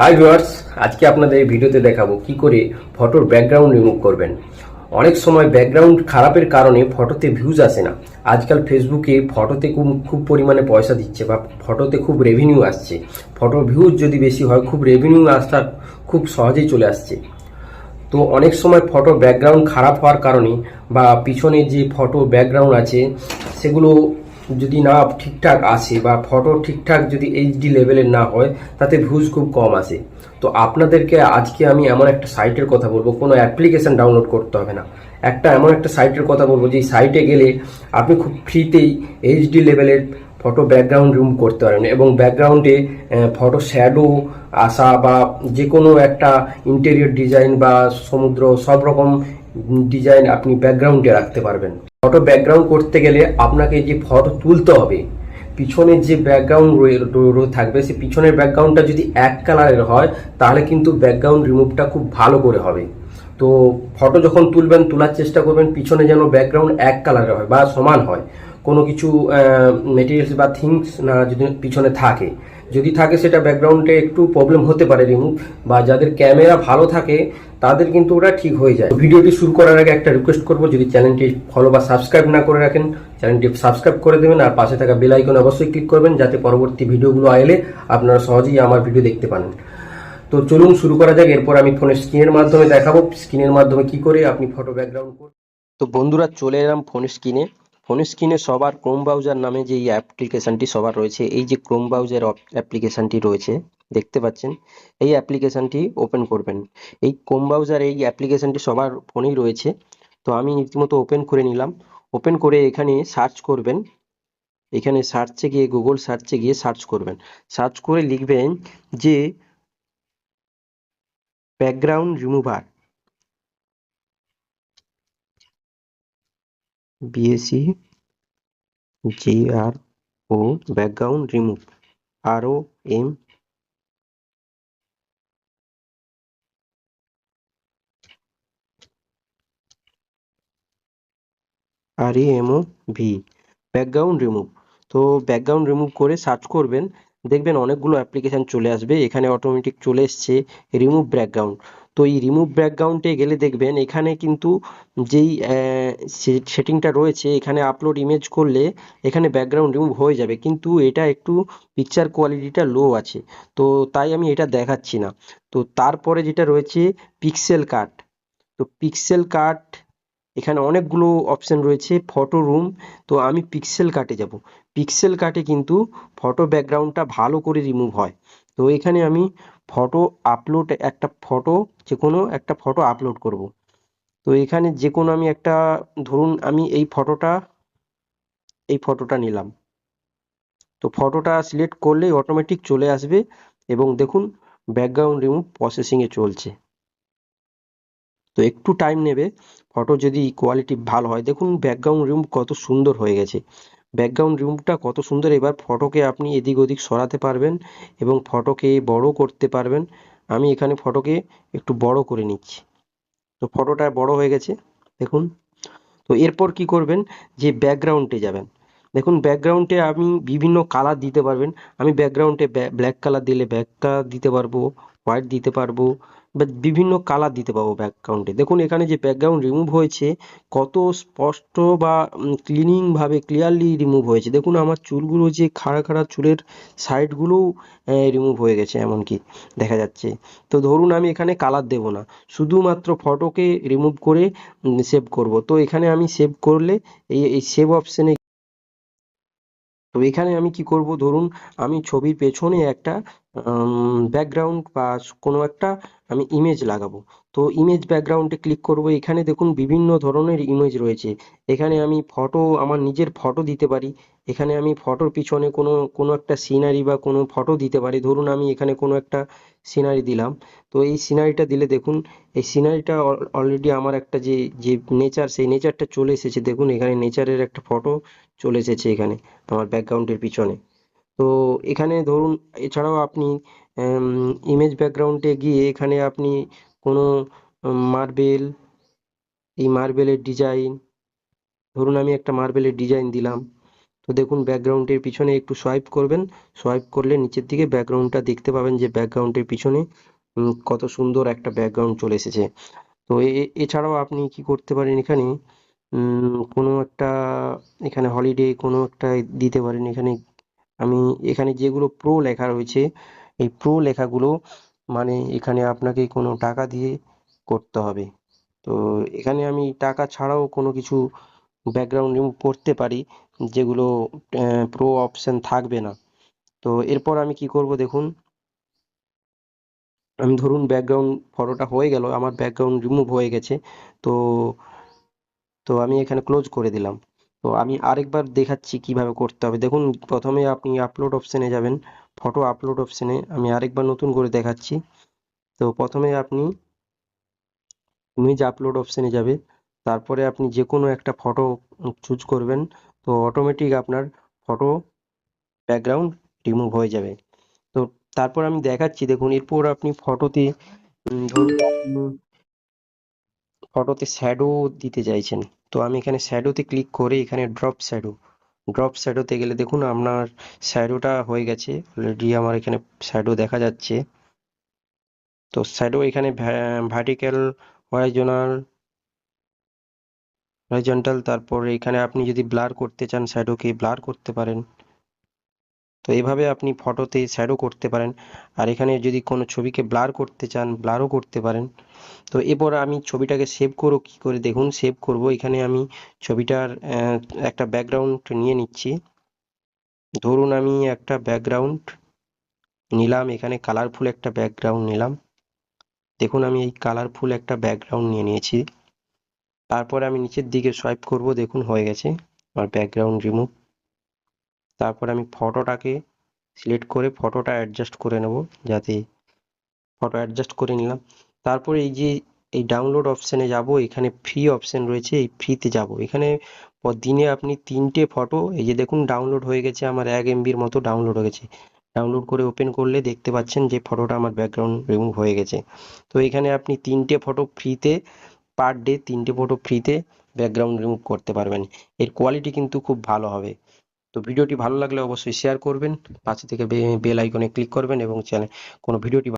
Hi viewers আজকে আপনাদের এই ভিডিওতে দেখাবো কি করে ফটোর ব্যাকগ্রাউন্ড রিমুভ করবেন। অনেক সময় ব্যাকগ্রাউন্ড খারাপের কারণে ফটোতে ভিউজ আসে না। আজকাল ফেসবুকে ফটোতে খুব খুব পরিমাণে পয়সা দিচ্ছে বা ফটোতে খুব রেভিনিউ আসছে। ফটোর ভিউজ যদি বেশি হয়, খুব রেভিনিউ আসটা খুব সহজেই চলে আসছে। তো অনেক সময় ফটো ব্যাকগ্রাউন্ড খারাপ হওয়ার কারণে বা পিছনে যে ফটো ব্যাকগ্রাউন্ড আছে, সেগুলো যদি না ঠিকঠাক আসে বা ফটো ঠিকঠাক যদি এইচডি লেভেলের না হয়, তাতে ভিউজ খুব কম আসে। তো আপনাদেরকে আজকে আমি এমন একটা সাইটের কথা বলব, কোনো অ্যাপ্লিকেশন ডাউনলোড করতে হবে না। একটা এমন একটা সাইটের কথা বলব যে সাইটে গেলে আপনি খুব ফ্রিতেই এইচডি লেভেলের ফটো ব্যাকগ্রাউন্ড রিমুভ করতে পারেন এবং ব্যাকগ্রাউন্ডে ফটো শ্যাডো আসা বা যে কোনো একটা ইন্টেরিয়র ডিজাইন বা সমুদ্র সব রকম ডিজাইন আপনি ব্যাকগ্রাউন্ডে রাখতে পারবেন। ফটো ব্যাকগ্রাউন্ড করতে গেলে আপনাকে যে ফটো তুলতে হবে পিছনের যে ব্যাকগ্রাউন্ড থাকবে, সেই পিছনের ব্যাকগ্রাউন্ডটা যদি এক কালারের হয়, তাহলে কিন্তু ব্যাকগ্রাউন্ড রিমুভটা খুব ভালো করে হবে। তো ফটো যখন তুলবেন, তোলার চেষ্টা করবেন, পিছনে যেন ব্যাকগ্রাউন্ড এক কালারের হয় বা সমান হয়। কোনো কিছু মেটেরিয়ালস বা থিংস না যদি পিছনে থাকে। যদি থাকে সেটা ব্যাকগ্রাউন্ডে একটু প্রবলেম হতে পারে রিমুভ বা যাদের ক্যামেরা ভালো থাকে, তাদের কিন্তু ওটা ঠিক হয়ে যায়। ভিডিওটি শুরু করার আগে একটা রিকোয়েস্ট করব, যদি চ্যানেলটি ফলো বা সাবস্ক্রাইব না করে রাখেন চ্যানেলটি সাবস্ক্রাইব করে দেবেন, আর পাশে থাকা বেল আইকন অবশ্যই ক্লিক করবেন, যাতে পরবর্তী ভিডিওগুলো এলে আপনারা সহজেই আমার ভিডিও দেখতে পান তো চলুন শুরু করা যাক, এরপর আমি ফোনের স্ক্রিনের মাধ্যমে দেখাবো। স্ক্রিনের মাধ্যমে কি করে আপনি ফটো ব্যাকগ্রাউন্ড তো বন্ধুরা, চলে এলাম ফোনের স্ক্রিনে ফোনের স্ক্রিনে সবার ক্রোম ব্রাউজার নামে যে এই অ্যাপ্লিকেশনটি সবার রয়েছে, এই যে ক্রোম ব্রাউজার অ্যাপ্লিকেশনটি রয়েছে, দেখতে পাচ্ছেন, এই অ্যাপ্লিকেশনটি ওপেন করবেন। এই ক্রোম ব্রাউজার এই অ্যাপ্লিকেশনটি সবার ফোনেই রয়েছে। তো আমি রীতিমতো ওপেন করে নিলাম। ওপেন করে এখানে সার্চ করবেন। এখানে সার্চে গিয়ে গুগল সার্চে গিয়ে সার্চ করবেন। সার্চ করে লিখবেন যে background remover BAC G R O background remove R O M R E M O V background remove তো ব্যাকগ্রাউন্ড রিমুভ করে সার্চ করবেন, দেখবেন অনেকগুলো অ্যাপ্লিকেশন চলে আসবে, এখানে অটোমেটিক চলে এসছে রিমুভ ব্যাকগ্রাউন্ড তো এই রিমুভ ব্যাকগ্রাউন্ডে গেলে দেখবেন এখানে কিন্তু যেই সেটিংটা রয়েছে, এখানে আপলোড ইমেজ করলে এখানে ব্যাকগ্রাউন্ড রিমুভ হয়ে যাবে। কিন্তু এটা একটু পিকচার কোয়ালিটিটা লো আছে। তো তাই আমি এটা দেখাচ্ছি না। তো তারপরে যেটা রয়েছে পিক্সেল কাট তো পিক্সেল কাট এখানে অনেকগুলো অপশন রয়েছে ফটো রুম তো আমি পিক্সেল কাটে যাব। পিক্সেল কাটে কিন্তু ফটো ব্যাকগ্রাউন্ডটা ভালো করে রিমুভ হয়। তো এখানে আমি ফটো আপলোড একটা ফটো যে কোনো একটা ফটো আপলোড করব। তো এখানে যে কোনো আমি একটা, ধরুন আমি এই ফটোটা এই ফটোটা নিলাম। তো ফটোটা সিলেক্ট করলেই অটোমেটিক চলে আসবে এবং দেখুন ব্যাকগ্রাউন্ড রিমুভ প্রসেসিংয়ে চলছে। তো একটু টাইম নেবে ফটো যদি কোয়ালিটি ভালো হয়, দেখুন ব্যাকগ্রাউন্ড রিমুভ কত সুন্দর হয়ে গেছে। ব্যাকগ্রাউন্ড রুমটা কত সুন্দর। এবার ফটোকে আপনি এদিক ওদিক সরাতে পারবেন এবং ফটোকে বড় করতে পারবেন। আমি এখানে ফটোকে একটু বড় করে নিচ্ছি। তো ফটোটা বড় হয়ে গেছে, দেখুন। তো এরপর কি করবেন? যে ব্যাকগ্রাউন্ডে যাবেন। দেখুন ব্যাকগ্রাউন্ডে আপনি বিভিন্ন কালার দিতে পারবেন। আমি ব্যাকগ্রাউন্ডে ব্ল্যাক কালার দিলে ব্ল্যাক কালার দিতে পারব হোয়াইট দিতে পারব, বা বিভিন্ন কালার দিতে পারব ব্যাকগ্রাউন্ডে দেখুন, এখানে যে ব্যাকগ্রাউন্ড রিমুভ হয়েছে, কত স্পষ্ট বা ক্লিনিং ভাবে ক্লিয়ারলি রিমুভ হয়েছে। দেখুন, আমার চুলগুলো যে খাড়া খাড়া চুলের সাইডগুলোও রিমুভ হয়ে গেছে এমনকি দেখা যাচ্ছে। তো ধরুন, আমি এখানে কালার দেব না। শুধুমাত্র ফটোকে রিমুভ করে সেভ করব। তো এখানে আমি সেভ করলে, এই সেভ অপশানে তো এখানে আমি কি করব? ধরুন আমি ছবির পেছনে একটা ব্যাকগ্রাউন্ড বা কোনো একটা আমি ইমেজ লাগাবো। তো ইমেজ ব্যাকগ্রাউন্ডে ক্লিক করব। এখানে দেখুন বিভিন্ন ধরনের ইমেজ রয়েছে। এখানে আমি ফটো আমার নিজের ফটো দিতে পারি। এখানে আমি ফটোর পিছনে কোনো কোনো একটা সিনারি বা কোনো ফটো দিতে পারি। ধরুন আমি এখানে কোনো একটা সিনারি দিলাম। তো এই সিনারিটা দিলে দেখুন, এই সিনারিটা অলরেডি আমার একটা যে যে নেচার সেই নেচারটা চলে এসেছে। দেখুন এখানে নেচারের একটা ফটো চলে এসেছে এখানে, আমার ব্যাকগ্রাউন্ডের পিছনে। তো এখানে ধরুন, এছাড়াও আপনি ইমেজ ব্যাকগ্রাউন্ডে গিয়ে এখানে আপনি কোনো মার্বেল এই মার্বেলের ডিজাইন ধরুন আমি একটা মার্বেলের ডিজাইন দিলাম। তো দেখুন ব্যাকগ্রাউন্ডের পিছনে একটু সোয়াইপ করবেন। সোয়াইপ করলে নিচের দিকে ব্যাকগ্রাউন্ডটা দেখতে পাবেন যে ব্যাকগ্রাউন্ডের পিছনে কত সুন্দর একটা ব্যাকগ্রাউন্ড চলে এসেছে। তো এছাড়াও আপনি কি করতে পারেন এখানে? কোনো একটা, এখানে হলিডে কোনো একটা দিতে পারেন। এখানে আমি এখানে যেগুলো প্রো লেখা রয়েছে, এই প্রো লেখাগুলো মানে এখানে আপনাকে কোনো টাকা দিয়ে করতে হবে। তো এখানে আমি টাকা ছাড়াও কোনো কিছু ব্যাকগ্রাউন্ড রিমুভ করতে পারি, যেগুলো প্রো অপশন থাকবে না। তো এরপর আমি কি করব দেখুন, আমি ধরুন ব্যাকগ্রাউন্ড ফটোটা হয়ে গেল, আমার ব্যাকগ্রাউন্ড রিমুভ হয়ে গেছে, তো তো আমি এখানে ক্লোজ করে দিলাম। তো আমি আরেকবার দেখাচ্ছি কীভাবে করতে হবে। দেখুন, প্রথমে আপনি আপলোড অপশানে যাবেন ফটো আপলোড অপশানে আমি আরেকবার নতুন করে দেখাচ্ছি। তো প্রথমে আপনি ইমেজ আপলোড অপশানে যাবে। তারপরে আপনি যে কোনো একটা ফটো চুজ করবেন, তো অটোমেটিক আপনার ফটো ব্যাকগ্রাউন্ড রিমুভ হয়ে যাবে। তো তারপর আমি দেখাচ্ছি, দেখুন, এরপর আপনি ফটোতে ফটোতে শ্যাডো দিতে চাইছেন। তো আমি এখানে শ্যাডোতে ক্লিক করে এখানে ড্রপ শ্যাডো ড্রপ শ্যাডোতে গেলে দেখুন আপনার শ্যাডোটা হয়ে গেছে। অলরেডি আমার এখানে শ্যাডো দেখা যাচ্ছে। তো শ্যাডো এখানে ভার্টিক্যাল হরাইজনাল হরাইজন্টাল তারপর এখানে আপনি যদি ব্লার করতে চান শ্যাডোকে ব্লার করতে পারেন। তো এভাবে আপনি ফটোতে শ্যাডো করতে পারেন। আর এখানে যদি কোনো ছবিকে ব্লার করতে চান ব্লারও করতে পারেন। তো এরপর আমি ছবিটাকে সেভ করো কি করে দেখুন সেভ করব। এখানে আমি ছবিটার একটা ব্যাকগ্রাউন্ড নিয়ে নিচ্ছি। ধরুন আমি একটা ব্যাকগ্রাউন্ড নিলাম, এখানে কালারফুল একটা ব্যাকগ্রাউন্ড নিলাম। দেখুন আমি এই কালারফুল একটা ব্যাকগ্রাউন্ড নিয়ে নিয়েছি। তারপর আমি নিচের দিকে সোয়াইপ করব, দেখুন হয়ে গেছে। আমার ব্যাকগ্রাউন্ড রিমুভ তারপর আমি ফটোটাকে সিলেক্ট করে ফটোটা অ্যাডজাস্ট করে নেব, যাতে ফটো অ্যাডজাস্ট করে নিলাম। তারপর এই যে, এই ডাউনলোড অপশানে যাব, এখানে ফ্রি অপশান রয়েছে, এই ফ্রিতে যাব। এখানে দিনে আপনি তিনটে ফটো এই যে দেখুন ডাউনলোড হয়ে গেছে, আমার এক এমবির মতো ডাউনলোড হয়ে গেছে। ডাউনলোড করে ওপেন করলে দেখতে পাচ্ছেন যে ফটোটা আমার ব্যাকগ্রাউন্ড রিমুভ হয়ে গেছে। তো এখানে আপনি তিনটে ফটো ফ্রিতে পার ডে তিনটে ফটো ফ্রিতে ব্যাকগ্রাউন্ড রিমুভ করতে পারবেন। এর কোয়ালিটি কিন্তু খুব ভালো হবে। তো ভিডিওটি ভালো লাগলে অবশ্যই শেয়ার করবেন, পাশে থেকে বেল আইকনে ক্লিক করবেন এবং চ্যানেল কোনো ভিডিওটি